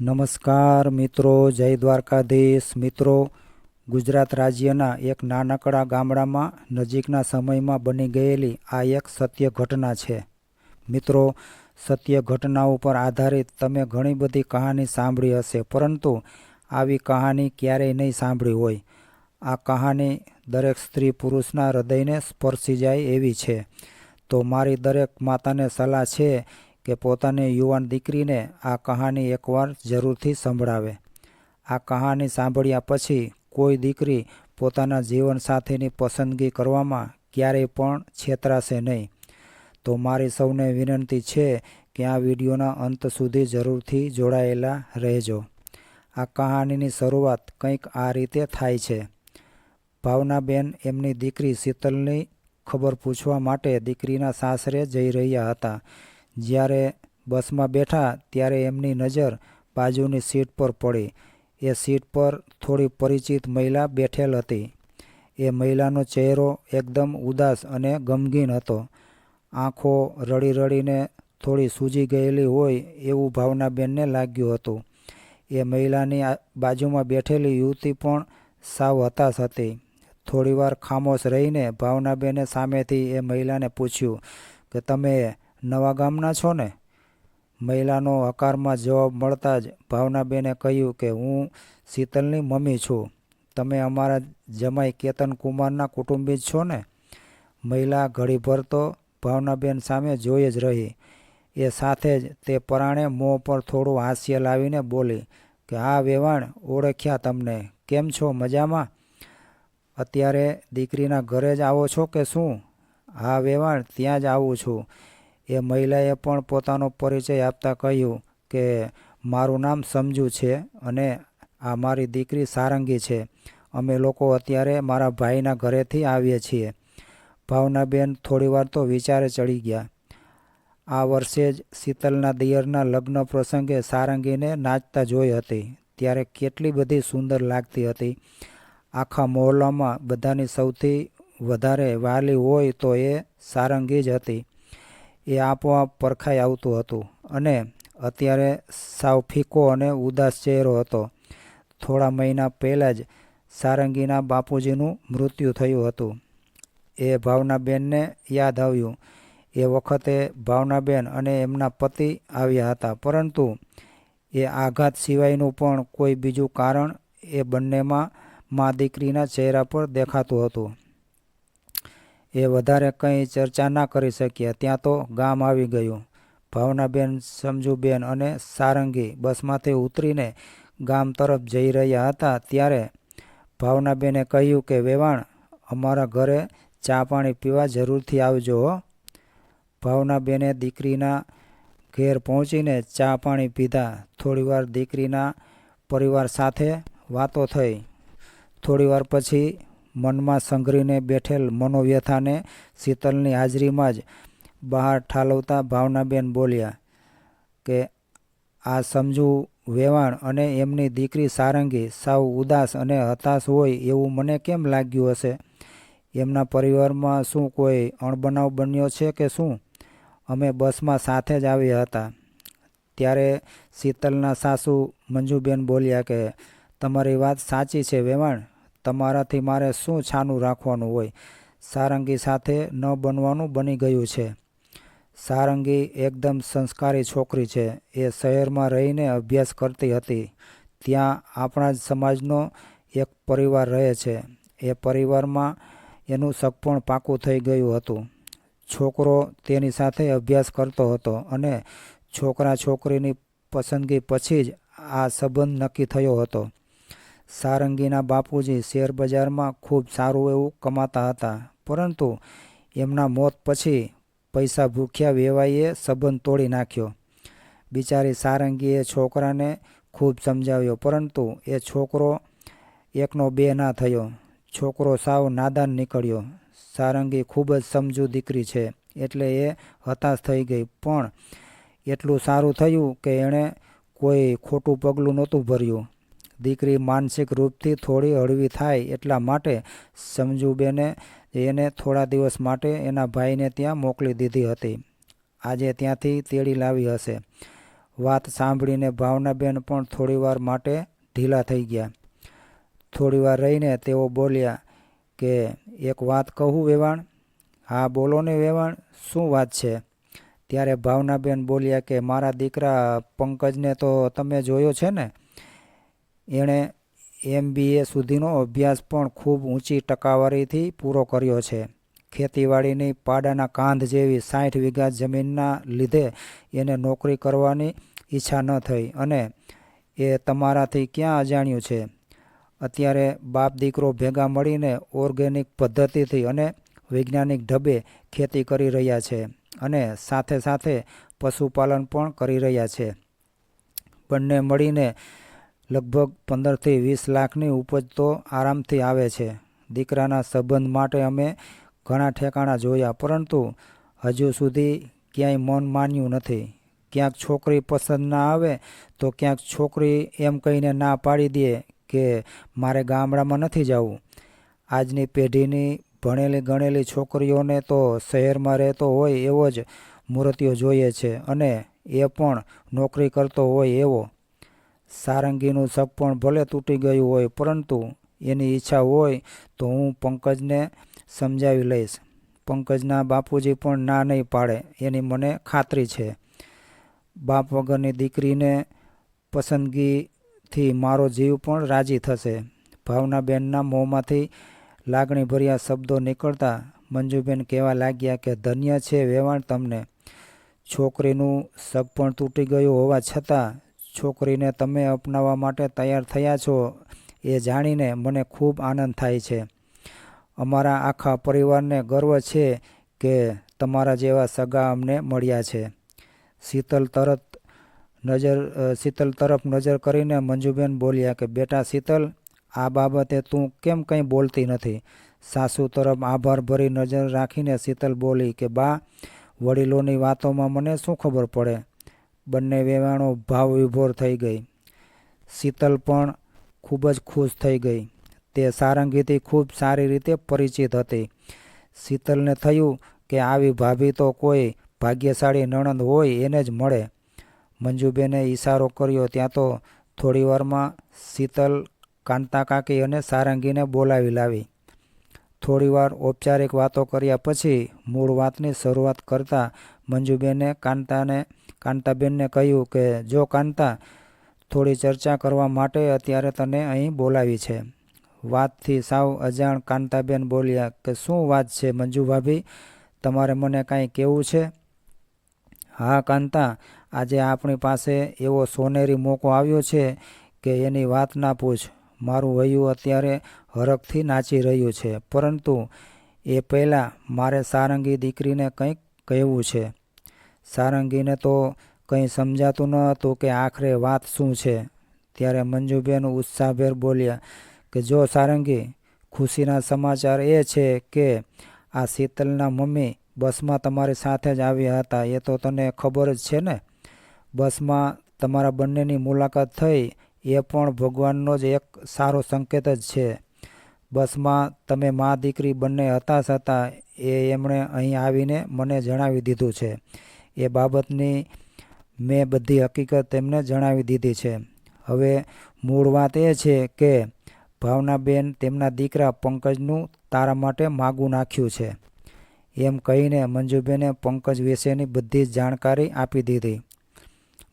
નમસ્કાર મિત્રો, જય દ્વારકાધીશ. મિત્રો, ગુજરાત રાજ્યના એક નાનકડા ગામડામાં નજીકના સમયમાં બની ગયેલી આ એક સત્ય ઘટના છે. મિત્રો, સત્ય ઘટના ઉપર આધારિત તમે ઘણી બધી કહાની સાંભળી હશે, પરંતુ આવી કહાની ક્યારેય નહીં સાંભળી હોય. આ કહાની દરેક સ્ત્રી પુરુષના હૃદયને સ્પર્શી જાય એવી છે. તો મારી દરેક માતાને સલાહ છે કે પોતાની યુવાન દીકરીને આ કહાની એકવાર જરૂરથી સંભળાવે. આ કહાની સાંભળ્યા પછી કોઈ દીકરી પોતાના જીવનસાથીની પસંદગી કરવામાં ક્યારેય પણ છેતરાશે નહીં. તો મારી સૌને વિનંતી છે કે આ વિડીયોના અંત સુધી જરૂરથી જોડાયેલા રહેજો. આ કહાનીની શરૂઆત કંઈક આ રીતે થાય છે. ભાવનાબેન એમની દીકરી શીતલની ખબર પૂછવા માટે દીકરીના સાસરે જઈ રહ્યા હતા. જ્યારે બસમાં બેઠા ત્યારે એમની નજર બાજુની સીટ પર પડી. એ સીટ પર થોડી પરિચિત મહિલા બેઠેલ હતી. એ મહિલાનો ચહેરો એકદમ ઉદાસ અને ગમગીન હતો. આંખો રડી રડીને થોડી સૂજી ગયેલી હોય એવું ભાવનાબેનને લાગ્યું હતું. એ મહિલાની બાજુમાં બેઠેલી યુવતી પણ સાવ હતાશ હતી. થોડીવાર ખામોશ રહીને ભાવનાબેને સામેથી એ મહિલાને પૂછ્યું કે, તમે નવા ગામના છો ને? મહિલાનો હકારમાં જવાબ મળતા જ ભાવનાબેને કહ્યું કે, હું શીતલની મમ્મી છું. તમે અમારા જમાઈ કેતન કુમારના કુટુંબી જ છો ને? મહિલા ઘડીભર તો ભાવનાબેન સામે જોઈ જ રહી. એ સાથે જ તે પરાણે મોં પર થોડું હાસ્ય લાવીને બોલી કે આ વેવાણ, ઓળખ્યા તમને. કેમ છો? મજામાં? અત્યારે દીકરીના ઘરે જ આવો છો કે શું? હા વેવાણ, ત્યાં જ આવું છું. એ મહિલાએ પણ પોતાનો પરિચય આપતા કહ્યું કે, મારું નામ સમજુ છે અને આ મારી દીકરી સારંગી છે. અમે લોકો અત્યારે મારા ભાઈના ઘરેથી આવીએ છીએ. ભાવનાબેન થોડીવાર તો વિચારે ચડી ગયા. આ વર્ષે જ શીતલના દિયરના લગ્ન પ્રસંગે સારંગીને નાચતા જોઈ હતી. ત્યારે કેટલી બધી સુંદર લાગતી હતી. આખા મહોલ્લામાં બધાની સૌથી વધારે વાલી હોય તો એ સારંગી જ હતી. એ આપોઆપ પરખાઈ આવતું હતું અને અત્યારે સાવ ફીકો અને ઉદાસ ચહેરો હતો. થોડા મહિના પહેલાં જ સારંગીના બાપુજીનું મૃત્યુ થયું હતું. એ ભાવનાબેનને યાદ આવ્યું. એ વખતે ભાવનાબેન અને એમના પતિ આવ્યા હતા, પરંતુ એ આઘાત સિવાયનું પણ કોઈ બીજું કારણ એ બંનેમાં મા દીકરીના ચહેરા પર દેખાતું હતું. એ વધારે કંઈ ચર્ચા ના કરી શક્યા. ત્યાં તો ગામ આવી ગયું. ભાવનાબેન, સમજુબેન અને સારંગી બસમાંથી ઉતરીને ગામ તરફ જઈ રહ્યા હતા ત્યારે ભાવનાબેને કહ્યું કે, વેવાણ, અમારા ઘરે ચા પાણી પીવા જરૂરથી આવજો હો. ભાવનાબેને દીકરીના ઘેર પહોંચીને ચા પાણી પીધા. થોડીવાર દીકરીના પરિવાર સાથે વાતો થઈ. થોડીવાર પછી મનમાં સંઘરીને બેઠેલ મનોવ્યથાને શીતલની હાજરીમાં જ બહાર ઠાલવતા ભાવનાબેન બોલ્યા કે, આ સમજુ વેવાણ અને એમની દીકરી સારંગી સાવ ઉદાસ અને હતાશ હોય એવું મને કેમ લાગ્યું હશે? એમના પરિવારમાં શું કોઈ અણબનાવ બન્યો છે કે શું? અમે બસમાં સાથે જ આવ્યા હતા. ત્યારે શીતલના સાસુ મંજુબેન બોલ્યા કે, તમારી વાત સાચી છે વેવાણ. તમારાથી મારે શું છાનું રાખવાનું હોય? સારંગી સાથે ન બનવાનું બની ગયું છે. સારંગી એકદમ સંસ્કારી છોકરી છે. એ શહેરમાં રહીને અભ્યાસ કરતી હતી. ત્યાં આપણા જ સમાજનો એક પરિવાર રહે છે. એ પરિવારમાં એનું સગપણ પાકું થઈ ગયું હતું. છોકરો તેની સાથે અભ્યાસ કરતો હતો અને છોકરા છોકરીની પસંદગી પછી જ આ સંબંધ નક્કી થયો હતો. સારંગીના બાપુજી શેર બજારમાં ખૂબ સારું એવું કમાતા હતા. પરંતુ એમના મોત પછી પૈસા ભૂખ્યા વેવાઈએ સંબંધ તોડી નાખ્યો. બિચારી સારંગીએ છોકરાને ખૂબ સમજાવ્યો, પરંતુ એ છોકરો એકનો બે ના થયો. છોકરો સાવ નાદાન નીકળ્યો. સારંગી ખૂબ જ સમજુ દીકરી છે, એટલે એ હતાશ થઈ ગઈ. પણ એટલું સારું થયું કે એણે કોઈ ખોટું પગલું નહોતું ભર્યું. દીકરી માનસિક રૂપથી થોડી હળવી થાય એટલા માટે સમજુબેને એને થોડા દિવસ માટે એના ભાઈને ત્યાં મોકલી દીધી હતી. આજે ત્યાંથી તેડી લાવી હશે. વાત સાંભળીને ભાવનાબેન પણ થોડીવાર માટે ઢીલા થઈ ગયા. થોડીવાર રહીને તેઓ બોલ્યા કે, એક વાત કહું વેવાણ? હા, બોલો ને વેવાણ, શું વાત છે? ત્યારે ભાવનાબેન બોલ્યા કે, મારા દીકરા પંકજને તો તમે જોયો છે ને? એણે એમબીએ સુધીનો અભ્યાસ પણ ખૂબ ઊંચી ટકાવારીથી પૂરો કર્યો છે. ખેતીવાડીની પાડાના કાંધ જેવી સાઠ વીઘા જમીનના લીધે એને નોકરી કરવાની ઈચ્છા ન થઈ અને એ તમારાથી ક્યાં અજાણ્યું છે? અત્યારે બાપ દીકરો ભેગા મળીને ઓર્ગેનિક પદ્ધતિથી અને વૈજ્ઞાનિક ઢબે ખેતી કરી રહ્યા છે અને સાથે સાથે પશુપાલન પણ કરી રહ્યા છે. બંને મળીને લગભગ પંદરથી વીસ લાખની ઉપજ તો આરામથી આવે છે. દીકરાના સંબંધ માટે અમે ઘણા ઠેકાણા જોયા, પરંતુ હજુ સુધી ક્યાંય મન માન્યું નથી. ક્યાંક છોકરી પસંદ ના આવે, તો ક્યાંક છોકરી એમ કહીને ના પાડી દે કે મારે ગામડામાં નથી જવું. આજની પેઢીની ભણેલી ગણેલી છોકરીઓને તો શહેરમાં રહેતો હોય એવો જ મૂર્તિઓ જોઈએ છે અને એ પણ નોકરી કરતો હોય એવો. સારંગીનું સપણ ભલે તૂટી ગયું હોય, પરંતુ એની ઈચ્છા હોય તો હું પંકજને સમજાવી લઈશ. પંકજના બાપુજી પણ ના નહીં પાડે, એની મને ખાતરી છે. બાપ વગરની દીકરીને પસંદગીથી મારો જીવ પણ રાજી થશે. ભાવનાબેનના મોંમાંથી લાગણીભર્યા શબ્દો નીકળતા મંજુબેન કહેવા લાગ્યા કે, ધન્ય છે વેવાણ તમને. છોકરીનું સગ પણ તૂટી ગયું હોવા છતાં છોકરીને તમે અપનાવવા માટે તૈયાર થયા છો એ જાણીને મને ખૂબ આનંદ થાય છે. અમારા આખા પરિવારને ગર્વ છે કે તમારા જેવા સગા અમને મળ્યા છે. શીતલ તરત નજર શીતલ તરફ નજર કરીને મંજુબેન બોલ્યા કે, બેટા શીતલ, આ બાબતે તું કેમ કંઈ બોલતી નથી? સાસુ તરફ આભાર ભરી નજર રાખીને શીતલ બોલી કે, બા, વડીલોની વાતોમાં મને શું ખબર પડે? બંને વેવાણો ભાવ વિભોર થઈ ગઈ. શીતલ પણ ખૂબ જ ખુશ થઈ ગઈ. તે સારંગીથી ખૂબ સારી રીતે પરિચિત હતી. શીતલને થયું કે આવી ભાભી તો કોઈ ભાગ્યશાળી નણંદ હોય એને જ મળે. મંજુબેને ઈશારો કર્યો ત્યાં તો થોડીવારમાં શીતલ કાંતા કાકી અને સારંગીને બોલાવી લાવી. થોડીવાર ઔપચારિક વાતો કર્યા પછી મૂળ વાતની શરૂઆત કરતાં મંજુબેને કાંતાને કાંતાબેનને કહ્યું કે, જો કાંતા થોડી ચર્ચા કરવા માટે અત્યારે તને અહીં બોલાવી છે. વાતથી સાવ અજાણ કાંતાબેન બોલ્યા કે, શું વાત છે મંજુ ભાભી તમારે મને કાંઈ કહેવું છે? હા કાંતા, આજે આપણી પાસે એવો સોનેરી મોકો આવ્યો છે કે એની વાત ના પૂછ. મારું વયું અત્યારે હરખથી નાચી રહ્યું છે. પરંતુ એ પહેલાં મારે સારંગી દીકરીને કંઈક કહેવું છે. સારંગીને તો કંઈ સમજાતું ન હતું કે આખરે વાત શું છે. ત્યારે મંજુબેન ઉત્સાહભેર બોલ્યા કે, જો સારંગી, ખુશીના સમાચાર એ છે કે આ શીતલના મમ્મી બસમાં તમારી સાથે જ આવ્યા હતા. એ તો તને ખબર જ છે ને? બસમાં તમારા બંનેની મુલાકાત થઈ. એ પણ ભગવાનનો જ એક સારો સંકેત જ છે. બસમાં તમે મા દીકરી બંને હતા. છતાં એ એમણે અહીં આવીને મને જણાવી દીધું છે. એ બાબતની મેં બધી હકીકત તેમને જણાવી દીધી છે. હવે મૂળ વાત એ છે કે ભાવનાબેન તેમના દીકરા પંકજનું તારા માટે માગું નાખ્યું છે. એમ કહીને મંજુબેને પંકજ વિશેની બધી જ જાણકારી આપી દીધી.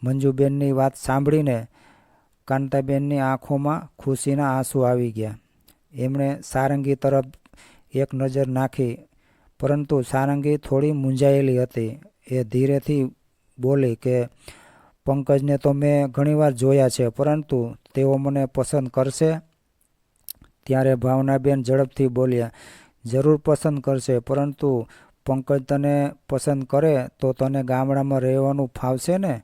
મંજુબેનની વાત સાંભળીને કાંતાબેનની આંખોમાં ખુશીના આંસુ આવી ગયા. એમણે સારંગી તરફ એક નજર નાખી, પરંતુ સારંગી થોડી મૂંઝાયેલી હતી. એ ધીરેથી બોલી કે, પંકજને તો મેં ઘણીવાર જોયા છે, પરંતુ તેઓ મને પસંદ કરશે? ત્યારે ભાવનાબેન ઝડપથી બોલ્યા, જરૂર પસંદ કરશે, પરંતુ પંકજ તને પસંદ કરે તો તને ગામડામાં રહેવાનું ફાવશે ને?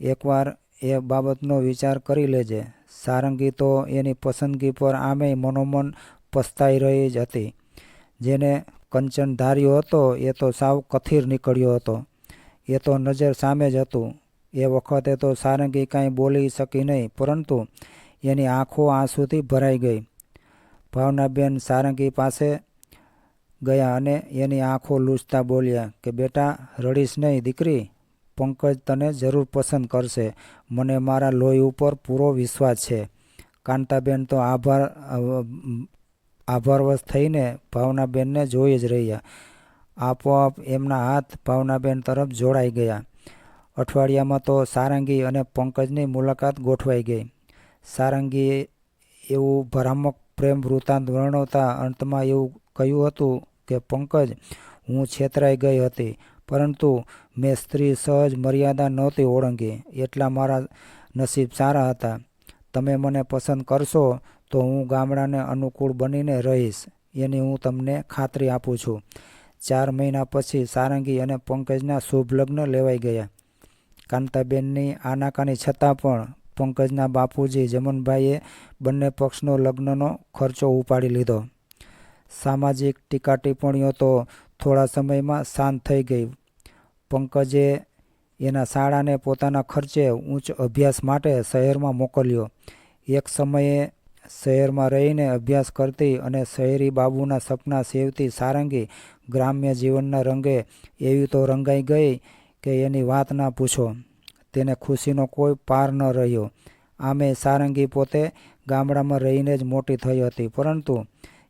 એકવાર એ બાબતનો વિચાર કરી લેજે. સારંગી તો એની પસંદગી પર આમેય મનોમન પસ્તાઈ રહી જ હતી, જેને કંચન ધાર્યો હતો, એ તો સાવ કથિર નીકળ્યો હતો. એ તો નજર સામે જ હતું. એ વખતે તો સારંગી કાંઈ બોલી શકી નહીં, પરંતુ એની આંખો આંસુથી ભરાઈ ગઈ. ભાવનાબેન સારંગી પાસે ગયા અને એની આંખો લૂંચતા બોલ્યા કે, બેટા, રડીશ નહીં, દીકરી. પંકજ તને જરૂર પસંદ કરશે. મને મારા લોહી ઉપર પૂરો વિશ્વાસ છે. કાંતાબેન તો આભાર આભારવશ થઈને ભાવનાબેનને જોઈ જ રહ્યા. આપોઆપ એમના હાથ ભાવનાબેન તરફ જોડાઈ ગયા. અઠવાડિયામાં તો સારંગી અને પંકજની મુલાકાત ગોઠવાઈ ગઈ. સારંગીએ એવું ભરામક પ્રેમ વૃત્તાંત વર્ણવતા અંતમાં એવું કહ્યું હતું કે, પંકજ, હું છેતરાઈ ગઈ હતી, પરંતુ મેં સ્ત્રી સહજ મર્યાદા નહોતી ઓળંગી. એટલા મારા નસીબ સારા હતા. તમે મને પસંદ કરશો તો હું ગામડાને અનુકૂળ બનીને રહીશ, એની હું તમને ખાતરી આપું છું. ચાર મહિના પછી સારંગી અને પંકજના શુભ લગ્ન લેવાઈ ગયા. કાંતાબેનની આનાકાની છતાં પણ પંકજના બાપુજી જમનભાઈએ બંને પક્ષનો લગ્નનો ખર્ચો ઉપાડી લીધો. સામાજિક ટીકા ટિપ્પણીઓ તો થોડા સમયમાં શાંત થઈ ગઈ. પંકજે એના શાળાને પોતાના ખર્ચે ઉચ્ચ અભ્યાસ માટે શહેરમાં મોકલ્યો. એક સમયે શહેરમાં રહીને અભ્યાસ કરતી અને શહેરી બાબુના સપના સેવતી સારંગી ગ્રામ્ય જીવનના રંગે એવી તો રંગાઈ ગઈ કે એની વાત ના પૂછો. તેને ખુશીનો કોઈ પાર ન રહ્યો. આમે સારંગી પોતે ગામડામાં રહીને જ મોટી થઈ હતી, પરંતુ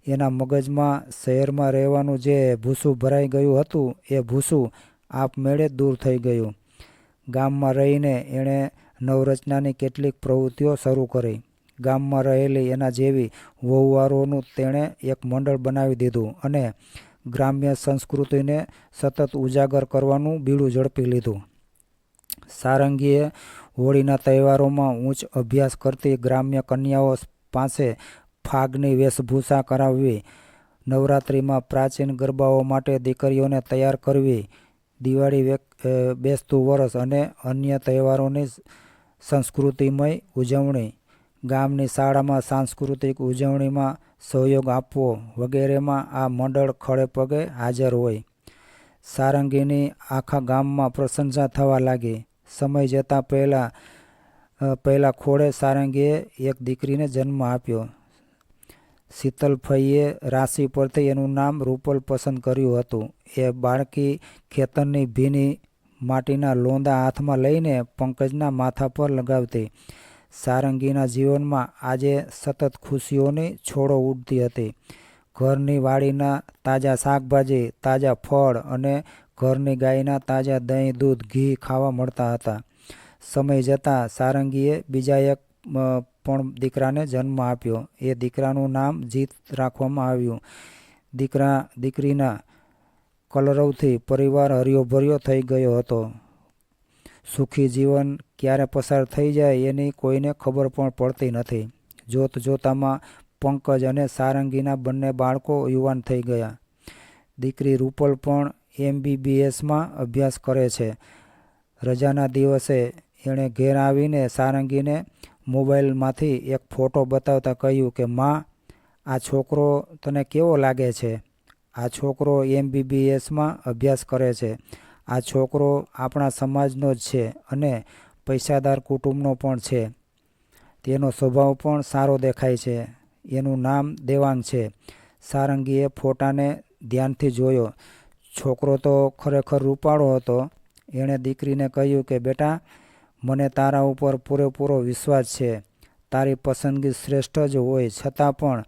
એના મગજમાં શહેરમાં રહેવાનું જે ભૂસું ભરાઈ ગયું હતું, એ ભૂસું આપમેળે દૂર થઈ ગયું. ગામમાં રહીને એણે નવરચનાની કેટલીક પ્રવૃત્તિઓ શરૂ કરી. ગામમાં રહેલી એના જેવી વહુવારોનું તેણે એક મંડળ બનાવી દીધું અને ગ્રામ્ય સંસ્કૃતિને સતત ઉજાગર કરવાનું બીડું ઝડપી લીધું. સારંગીએ હોળીના તહેવારોમાં ઉચ્ચ અભ્યાસ કરતી ગ્રામ્ય કન્યાઓ પાસે ફાગની વેશભૂષા કરાવવી, નવરાત્રિમાં પ્રાચીન ગરબાઓ માટે દીકરીઓને તૈયાર કરવી, દિવાળી બેસતું વરસ અને અન્ય તહેવારોની સંસ્કૃતિમય ઉજવણી ગામની શાળામાં સાંસ્કૃતિક ઉજવણીમાં સહયોગ આપવો વગેરેમાં આ મંડળ ખડે પગે હાજર હોય. સારંગીની આખા ગામમાં પ્રશંસા થવા લાગી. સમય જતાં પહેલાં પહેલાં ખોળે સારંગીએ એક દીકરીને જન્મ આપ્યો. શીતલફઈએ રાશિ પરથી એનું નામ રૂપલ પસંદ કર્યું હતું. એ બાળકી ખેતરની ભીની માટીના લોંદા હાથમાં લઈને પંકજના માથા પર લગાવતી. સારંગીના જીવનમાં આજે સતત ખુશીઓની છોડો ઉડતી હતી. ઘરની વાડીના તાજા શાકભાજી, તાજા ફળ અને ઘરની ગાયના તાજા દહીં, દૂધ, ઘી ખાવા મળતા હતા. સમય જતાં સારંગીએ બીજા એક પણ દીકરાને જન્મ આપ્યો. એ દીકરાનું નામ જીત રાખવામાં આવ્યું. દીકરા, દીકરીના કલરવથી પરિવાર હરિયોભર્યો થઈ ગયો હતો. સુખી જીવન ક્યારે પસાર થઈ જાય એની કોઈને ખબર પણ પડતી નથી. જોત જોતામાં પંકજ અને સારંગીના બંને બાળકો યુવાન થઈ ગયા. દીકરી રૂપલ પણ એમબીબીએસમાં અભ્યાસ કરે છે. રજાના દિવસે એણે ઘેર આવીને સારંગીને મોબાઈલમાંથી એક ફોટો બતાવતા કહ્યું કે, માં, આ છોકરો તને કેવો લાગે છે? આ છોકરો એમબીબીએસમાં અભ્યાસ કરે છે. આ છોકરો આપણા સમાજનો જ છે અને પૈસાદાર કુટુંબનો પણ છે. તેનો સ્વભાવ પણ સારો દેખાય છે. એનું નામ દેવાંગ છે. સારંગીએ ફોટાને ધ્યાનથી જોયો. છોકરો તો ખરેખર રૂપાળો હતો. એણે દીકરીને કહ્યું કે, બેટા, મને તારા ઉપર પૂરેપૂરો વિશ્વાસ છે. તારી પસંદગી શ્રેષ્ઠ જ હોય, છતાં પણ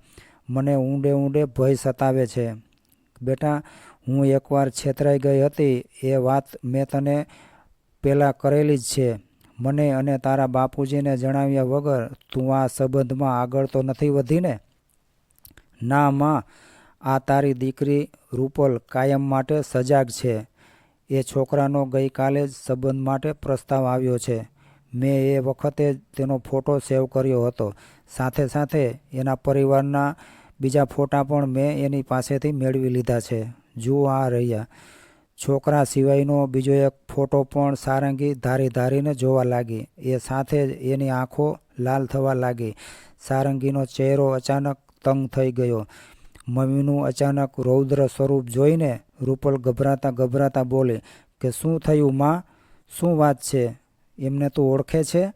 મને ઊંડે ઊંડે ભય સતાવે છે. બેટા હું એકવાર છેતરાઈ ગઈ હતી, એ વાત મેં તને પહેલાં કરેલી જ છે. મને અને તારા બાપુજીને જણાવ્યા વગર તું આ સંબંધમાં આગળ તો નથી વધીને? ના માં, આ તારી દીકરી રૂપલ કાયમ માટે સજાગ છે. એ છોકરાનો ગઈકાલે જ સંબંધ માટે પ્રસ્તાવ આવ્યો છે. મેં એ વખતે તેનો ફોટો સેવ કર્યો હતો. સાથે સાથે એના પરિવારના બીજા ફોટા પણ મેં એની પાસેથી મેળવી લીધા છે. જુઓ આ રહ્યા. છોકરા સિવાયનો બીજો એક ફોટો પણ સારંગી ધારી ધારીને જોવા લાગી. એ સાથે જ એની આંખો લાલ થવા લાગી. સારંગીનો ચહેરો અચાનક તંગ થઈ ગયો. મમ્મીનું અચાનક રૌદ્ર સ્વરૂપ જોઈને રૂપલ ગભરાતા ગભરાતા બોલી, કે શું થયું માં? શું વાત છે? એમને તું ઓળખે છે?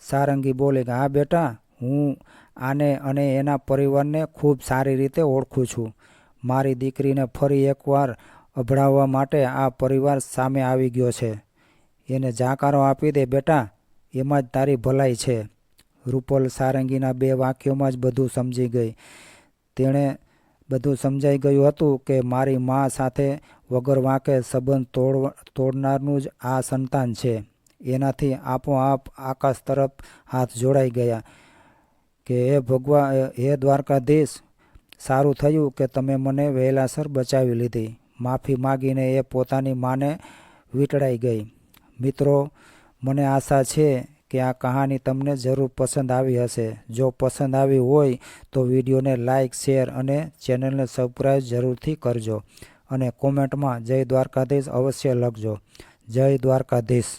સારંગી બોલે કે હા બેટા, હું આને અને એના પરિવારને ખૂબ સારી રીતે ઓળખું છું. મારી દીકરીને ફરી એકવાર અભડાવવા માટે આ પરિવાર સામે આવી ગયો છે. એને જાકારો આપી દે બેટા, એમાં જ તારી ભલાઈ છે. રૂપલ સારંગીના બે વાક્યોમાં જ બધું સમજી ગઈ. તેણે બધું સમજાઈ ગયું હતું કે મારી મા સાથે વગર વાંકે સંબંધ તોડ, તોડનારનું જ આ સંતાન છે. એનાથી આપોઆપ આકાશ તરફ હાથ જોડાઈ ગયા કે, હે ભગવા, હે દ્વારકાધીશ સારું થયું કે તમે મને વહેલાસર બચાવી લીધી. માફી માગીને એ પોતાની માને વીંટળાઈ ગઈ. મિત્રો, મને આશા છે કે આ કહાની તમને જરૂર પસંદ આવી હશે. જો પસંદ આવી હોય તો વિડીયોને લાઇક શેર અને ચેનલને સબસ્ક્રાઈબ જરૂરથી કરજો અને કોમેન્ટમાં જય દ્વારકાધીશ અવશ્ય લખજો. જય દ્વારકાધીશ.